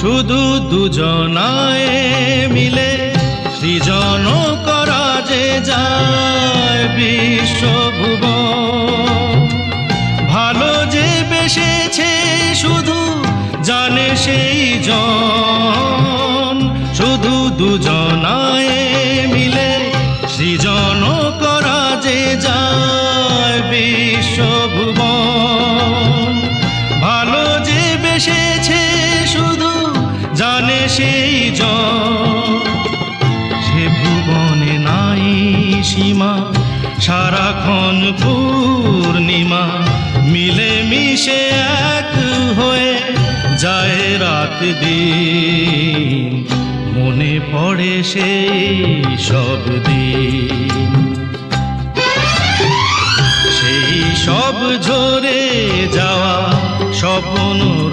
শুধু দুজনায় মিলে সৃজন করা যে যায় বিশ্বভুব ভালো যে বেসেছে শুধু জানে সেই জন। শুধু দুজনায় মিলে সৃজন করা যে যায় বিশ্বভুবন। সেই সে ভুবনে নাই সীমা, সারাক্ষণ পূর্ণিমা। মিলে মিশে এক হয়ে যায় রাত দিন। মনে পড়ে সেই সব দিন। সেই সব ঝরে যাওয়া স্বপ্ন